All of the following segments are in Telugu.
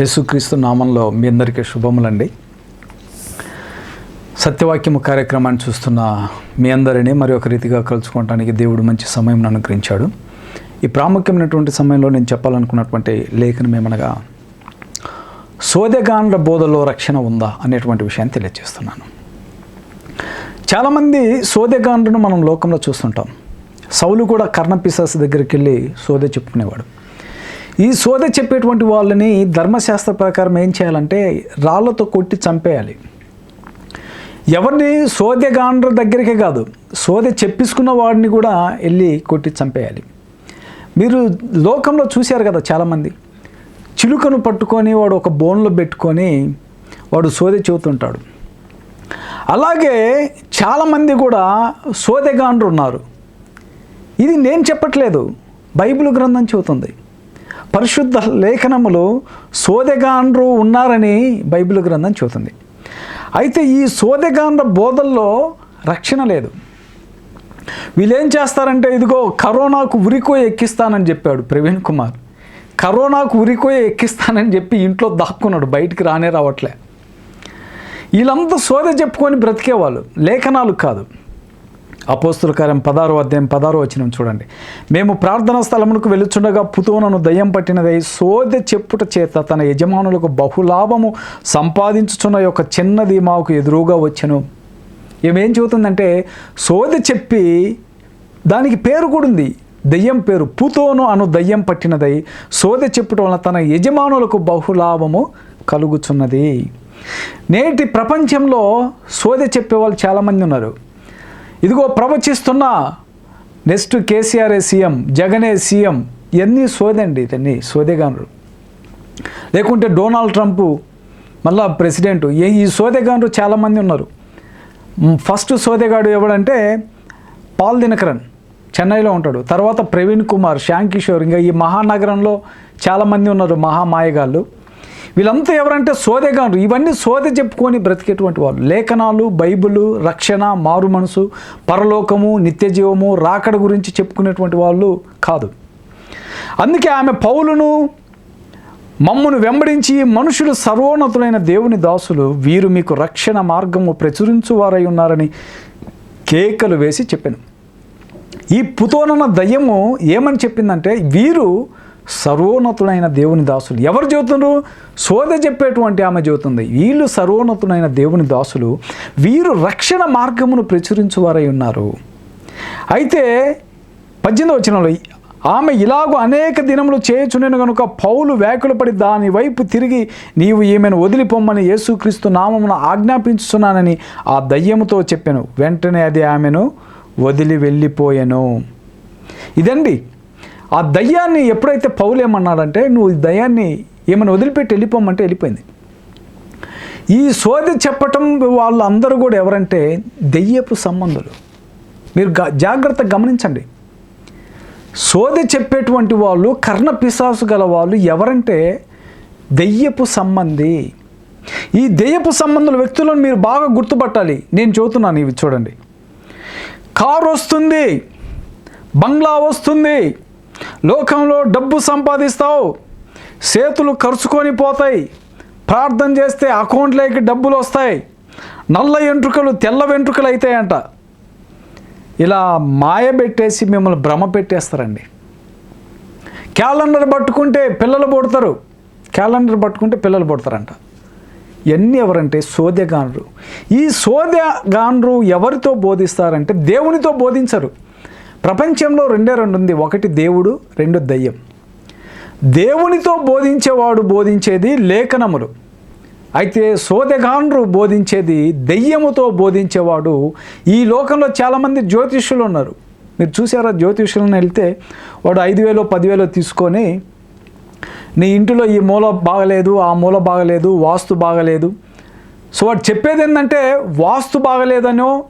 యేసుక్రీస్తు నామంలో మీ అందరికీ శుభములండి. సత్యవాక్యము కార్యక్రమాన్ని చూస్తున్న మీ అందరినీ మరి ఒక రీతిగా కలుసుకోవడానికి దేవుడు మంచి సమయం అనుగ్రహించాడు. ఈ ప్రాముఖ్యమైనటువంటి సమయంలో నేను చెప్పాలనుకున్నటువంటి లేఖనం ఏమనగా సోదెగాండ్ల బోధలో రక్షణ ఉందా అనేటువంటి విషయాన్ని తెలియజేస్తున్నాను. చాలామంది సోదగాండ్లను మనం లోకంలో చూస్తుంటాం. సౌలు కూడా కర్ణపిశాస్ దగ్గరికి వెళ్ళి సోదె చెప్పుకునేవాడు. ఈ సోదె చెప్పేటువంటి వాళ్ళని ధర్మశాస్త్ర ప్రకారం ఏం చేయాలంటే రాళ్ళతో కొట్టి చంపేయాలి. ఎవరిని సోదెగాండ్ర దగ్గరికే కాదు సోదె చెప్పించుకున్న వాడిని కూడా వెళ్ళి కొట్టి చంపేయాలి. మీరు లోకంలో చూశారు కదా చాలామంది చిలుకను పట్టుకొని వాడు ఒక బోన్లో పెట్టుకొని వాడు సోదె చెబుతుంటాడు. అలాగే చాలామంది కూడా సోదెగాండ్రు ఉన్నారు ఇది నేను చెప్పట్లేదు బైబిల్ గ్రంథం చెబుతుంది. పరిశుద్ధ లేఖనములు సోదెగాండ్రు ఉన్నారని బైబిల్ గ్రంథం చెబుతుంది. అయితే ఈ సోదెగాండ్ర బోధల్లో రక్షణ లేదు. వీళ్ళేం చేస్తారంటే ఇదిగో కరోనాకు ఉరికో ఎక్కిస్తానని చెప్పాడు ప్రవీణ్ కుమార్. కరోనాకు ఉరికో ఎక్కిస్తానని చెప్పి ఇంట్లో దాక్కున్నాడు బయటికి రానే రావట్లే. వీళ్ళంతా సోద చెప్పుకొని బ్రతికేవాళ్ళు. లేఖనాలు కాదు. అపోస్తుల కార్యం పదారో అధ్యాయం పదారో వచ్చిన చూడండి. మేము ప్రార్థనా స్థలమునకు వెలుచుండగా పుతోనను దయ్యం పట్టినదై సోదె చెప్పుట చేత తన యజమానులకు బహులాభము సంపాదించుచున్న యొక్క చిన్నది మాకు ఎదురుగా వచ్చను. ఏమేం చెబుతుందంటే సోద చెప్పి దానికి పేరు కూడా ఉంది. దయ్యం పేరు పుతోను అను దయ్యం పట్టినదై సోదె చెప్పుటం వలన తన యజమానులకు బహులాభము కలుగుచున్నది. నేటి ప్రపంచంలో సోదె చెప్పేవాళ్ళు చాలామంది ఉన్నారు. ఇదిగో ప్రవచిస్తున్న నెక్స్ట్ కేసీఆర్ఏ సీఎం జగనే సీఎం ఇవన్నీ సోదండి ఇతన్ని సోదెగానరు లేకుంటే డొనాల్డ్ ట్రంప్ మళ్ళా ప్రెసిడెంట్ ఈ సోదెగానరు చాలామంది ఉన్నారు. ఫస్ట్ సోదెగాడు ఎవడంటే పాల్ దినకరన్ చెన్నైలో ఉంటాడు. తర్వాత ప్రవీణ్ కుమార్ శ్యామ్ కిషోర్ ఇంకా ఈ మహానగరంలో చాలామంది ఉన్నారు మహామాయగాళ్ళు. వీళ్ళంతా ఎవరంటే సోదెగాను ఇవన్నీ సోదె చెప్పుకొని బ్రతికేటువంటి వాళ్ళు. లేఖనాలు బైబిలు రక్షణ మారు మనసు పరలోకము నిత్యజీవము రాకడ గురించి చెప్పుకునేటువంటి వాళ్ళు కాదు. అందుకే ఆమె పౌలును మమ్మును వెంబడించి మనుషులు సర్వోన్నతులైన దేవుని దాసులు వీరు మీకు రక్షణ మార్గము ప్రచురించువారై ఉన్నారని కేకలు వేసి చెప్పాను. ఈ పుతోనన్న దయ్యము ఏమని చెప్పిందంటే వీరు సర్వోన్నతుడైన దేవుని దాసులు. ఎవరు చెబుతున్నారు సోద చెప్పేటువంటి ఆమె చెబుతుంది. వీళ్ళు సర్వోన్నతుడైన దేవుని దాసులు వీరు రక్షణ మార్గమును ప్రచురించువారై ఉన్నారు. అయితే పద్దెనిమిది వచనంలో ఆమె ఇలాగూ అనేక దినములు చేయుచునేను కనుక పౌలు వ్యాకులు పడి దాని వైపు తిరిగి నీవు ఈమెను వదిలిపోమ్మని యేసుక్రీస్తు నామమున ఆజ్ఞాపించుతున్నానని ఆ దయ్యముతో చెప్పాను. వెంటనే అది ఆమెను వదిలి వెళ్ళిపోయాను. ఇదండి ఆ దయ్యాన్ని ఎప్పుడైతే పౌలు ఏమన్నాడంటే నువ్వు ఈ దయ్యాన్ని ఏమైనా వదిలిపెట్టి వెళ్ళిపోమంటే వెళ్ళిపోయింది. ఈ సోది చెప్పటం వాళ్ళందరూ కూడా ఎవరంటే దెయ్యపు సంబంధులు. మీరు జాగ్రత్త గమనించండి. సోది చెప్పేటువంటి వాళ్ళు కర్ణ పిశాసు గల వాళ్ళు ఎవరంటే దెయ్యపు సంబంధి. ఈ దెయ్యపు సంబంధుల వ్యక్తులను మీరు బాగా గుర్తుపట్టాలి. నేను చెబుతున్నాను ఇవి చూడండి. కారు వస్తుంది బంగ్లా వస్తుంది లోకంలో డబ్బు సంపాదిస్తావు. చేతులు ఖర్చుకొని పోతాయి. ప్రార్థన చేస్తే అకౌంట్లోకి డబ్బులు వస్తాయి. నల్ల వెంట్రుకలు తెల్ల వెంట్రుకలు అవుతాయంట ఇలా మాయ పెట్టేసి మిమ్మల్ని భ్రమ పెట్టేస్తారండి. క్యాలెండర్ పట్టుకుంటే పిల్లలు పుడతారు. క్యాలెండర్ పట్టుకుంటే పిల్లలు పుడతారంట. ఇవన్నీ ఎవరంటే సోదెగాన్రు ఈ సోదెగాన్రు ఎవరితో బోధిస్తారంటే దేవునితో బోధించరు. ప్రపంచంలో రెండే రెండు ఉంది ఒకటి దేవుడు రెండు దయ్యం. దేవునితో బోధించేవాడు బోధించేది లేఖనములు. అయితే సోదెగాండ్రు బోధించేది దెయ్యముతో బోధించేవాడు. ఈ లోకంలో చాలామంది జ్యోతిష్యులు ఉన్నారు. మీరు చూసారా జ్యోతిష్యులను వెళ్తే వాడు ఐదు వేలు పదివేలు తీసుకొని నీ ఇంటిలో ఈ మూల బాగలేదు ఆ మూల బాగలేదు వాస్తు బాగలేదు. సో వాడు చెప్పేది ఏంటంటే వాస్తు బాగలేదనో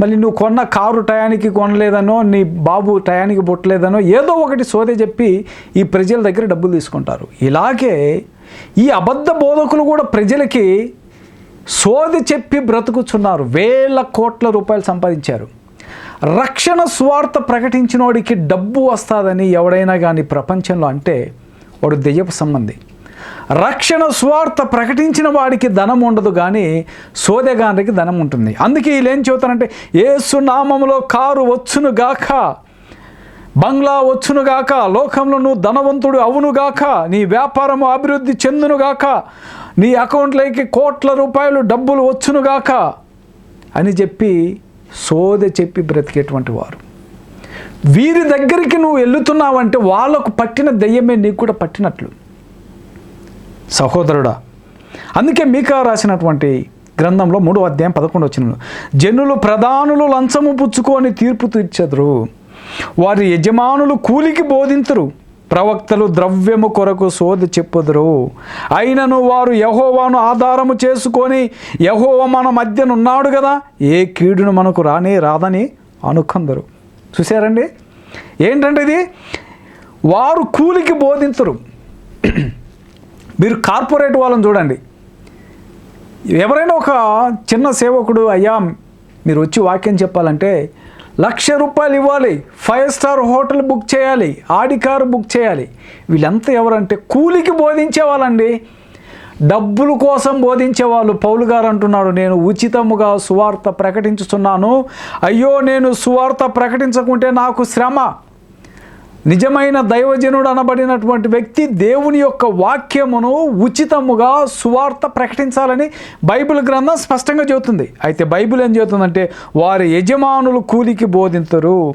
మళ్ళీ నువ్వు కొన్న కారు టయానికి కొనలేదనో నీ బాబు టయానికి పుట్టలేదనో ఏదో ఒకటి సోదే చెప్పి ఈ ప్రజల దగ్గర డబ్బులు తీసుకుంటారు. ఇలాగే ఈ అబద్ధ బోధకులు కూడా ప్రజలకి సోది చెప్పి బ్రతుకుచున్నారు. వేల కోట్ల రూపాయలు సంపాదించారు. రక్షణ స్వార్థ ప్రకటించినోడికి డబ్బు వస్తుందని ఎవడైనా కానీ ప్రపంచంలో అంటే వాడు దెయ్యపు సంబంధి. రక్షణ స్వార్థ ప్రకటించిన వాడికి ధనం ఉండదు కానీ సోదెగానికి ధనం ఉంటుంది. అందుకే వీళ్ళు ఏం చెబుతారంటే ఏసు నామంలో కారు వచ్చును గాక బంగ్లా వచ్చునుగాక లోకంలో నువ్వు ధనవంతుడు అవునుగాక నీ వ్యాపారము అభివృద్ధి చెందునుగాక నీ అకౌంట్లోకి కోట్ల రూపాయలు డబ్బులు వచ్చునుగాక అని చెప్పి సోదె చెప్పి బ్రతికేటువంటి వారు. వీరి దగ్గరికి నువ్వు వెళ్తున్నావంటే వాళ్ళకు పట్టిన దెయ్యమే నీకు కూడా పట్టినట్లు. సహోదరుడా అందుకే మీకా రాసినటువంటి గ్రంథంలో మూడో అధ్యాయం పదకొండు వచ్చిన జనులు ప్రధానులు లంచము పుచ్చుకొని తీర్పు తీర్చెదరు. వారి యజమానులు కూలికి బోధించరు ప్రవక్తలు ద్రవ్యము కొరకు సోది చెప్పుదురు. అయినను వారు యహోవాను ఆధారము చేసుకొని యహోవ మన మధ్యనున్నాడు కదా ఏ కీడును మనకు రానే రాదని అనుకుందరు. చూసారండి ఏంటంటే ఇది? వారు కూలికి బోధించరు మీరు కార్పొరేట్ వాళ్ళని చూడండి. ఎవరైనా ఒక చిన్న సేవకుడు అయ్యా మీరు వచ్చి వాక్యం చెప్పాలంటే లక్ష రూపాయలు ఇవ్వాలి ఫైవ్ స్టార్ హోటల్ బుక్ చేయాలి ఆడి కారు బుక్ చేయాలి. వీళ్ళంతా ఎవరంటే కూలికి బోధించే వాళ్ళండి. డబ్బుల కోసం బోధించే వాళ్ళు. పౌలు గారు అంటున్నాడు నేను ఉచితముగా సువార్త ప్రకటించుతున్నాను. అయ్యో నేను సువార్త ప్రకటించకుంటే నాకు శ్రమ. నిజమైన దైవజనుడు అనబడినటువంటి వ్యక్తి దేవుని యొక్క వాక్యమును ఉచితముగా సువార్త ప్రకటించాలని బైబిల్ గ్రంథం స్పష్టంగా చెబుతుంది. అయితే బైబిల్ ఏం చెబుతుందంటే వారి యజమానులు కూలికి బోధించరు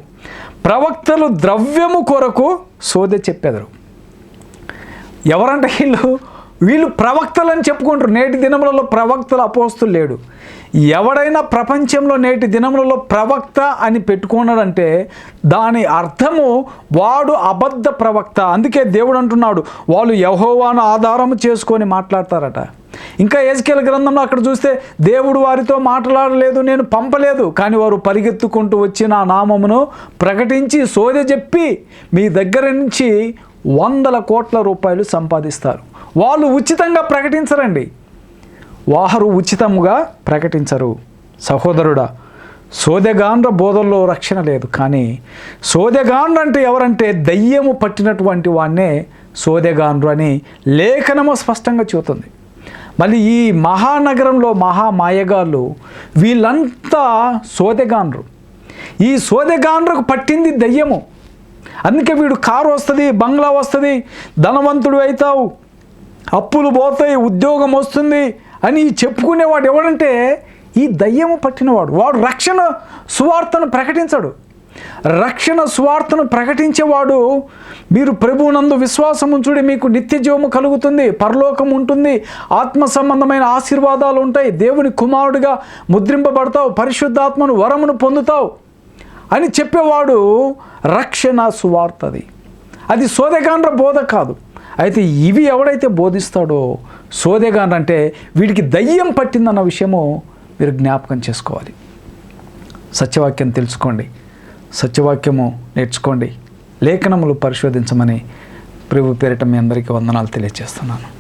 ప్రవక్తలు ద్రవ్యము కొరకు సోదె చెప్పెదరు. ఎవరంటే వీళ్ళు? వీళ్ళు ప్రవక్తలు అని చెప్పుకుంటారు నేటి దినములలో ప్రవక్తలు అపోస్తులు లేడు. ఎవడైనా ప్రపంచంలో నేటి దినములలో ప్రవక్త అని పెట్టుకున్నాడంటే దాని అర్థము వాడు అబద్ధ ప్రవక్త. అందుకే దేవుడు అంటున్నాడు వాళ్ళు యహోవాను ఆధారము చేసుకొని మాట్లాడతారట. ఇంకా ఎజ్కేల్ గ్రంథంలో అక్కడ చూస్తే దేవుడు వారితో మాట్లాడలేదు నేను పంపలేదు కానీ వారు పరిగెత్తుకుంటూ వచ్చి నా నామమును ప్రకటించి సోదె చెప్పి మీ దగ్గర నుంచి వందల కోట్ల రూపాయలు సంపాదిస్తారు. వాళ్ళు ఉచితంగా ప్రకటించరండి. వారు ఉచితముగా ప్రకటించరు. సహోదరుడా సోదెగాండ్ర బోధల్లో రక్షణ లేదు. కానీ సోదెగాండ్ర అంటే ఎవరంటే దయ్యము పట్టినటువంటి వాడినే సోదెగాండ్రు అని లేఖనము స్పష్టంగా చూతుంది మళ్ళీ ఈ మహానగరంలో మహామాయగాళ్ళు వీళ్ళంతా సోదెగాండ్రు. ఈ సోదెగాండ్రకు పట్టింది దయ్యము. అందుకే వీడు కారు వస్తుంది బంగ్లా వస్తుంది ధనవంతుడు అవుతావు అప్పులు పోతాయి ఉద్యోగం వస్తుంది అని చెప్పుకునేవాడు ఎవడంటే ఈ దయ్యము పట్టినవాడు. వాడు రక్షణ సువార్తను ప్రకటించడు. రక్షణ స్వార్థను ప్రకటించేవాడు మీరు ప్రభువునందు విశ్వాసం ఉంచుడి మీకు నిత్య జీవము కలుగుతుంది పరలోకం ఉంటుంది ఆత్మ సంబంధమైన ఆశీర్వాదాలు ఉంటాయి దేవుని కుమారుడిగా ముద్రింపబడతావు పరిశుద్ధాత్మను వరమును పొందుతావు అని చెప్పేవాడు రక్షణ సువార్తది. అది సోదెగాండ్ర బోధ కాదు. అయితే ఇవి ఎవడైతే బోధిస్తాడో సోదెగాండ్ర అంటే వీడికి దయ్యం పట్టిందన్న విషయము మీరు జ్ఞాపకం చేసుకోవాలి. సత్యవాక్యం తెలుసుకోండి. సత్యవాక్యము నేర్చుకోండి. లేఖనములు పరిశోధించమని ప్రభు పేరిట మీ అందరికీ వందనాలు తెలియజేస్తున్నాను.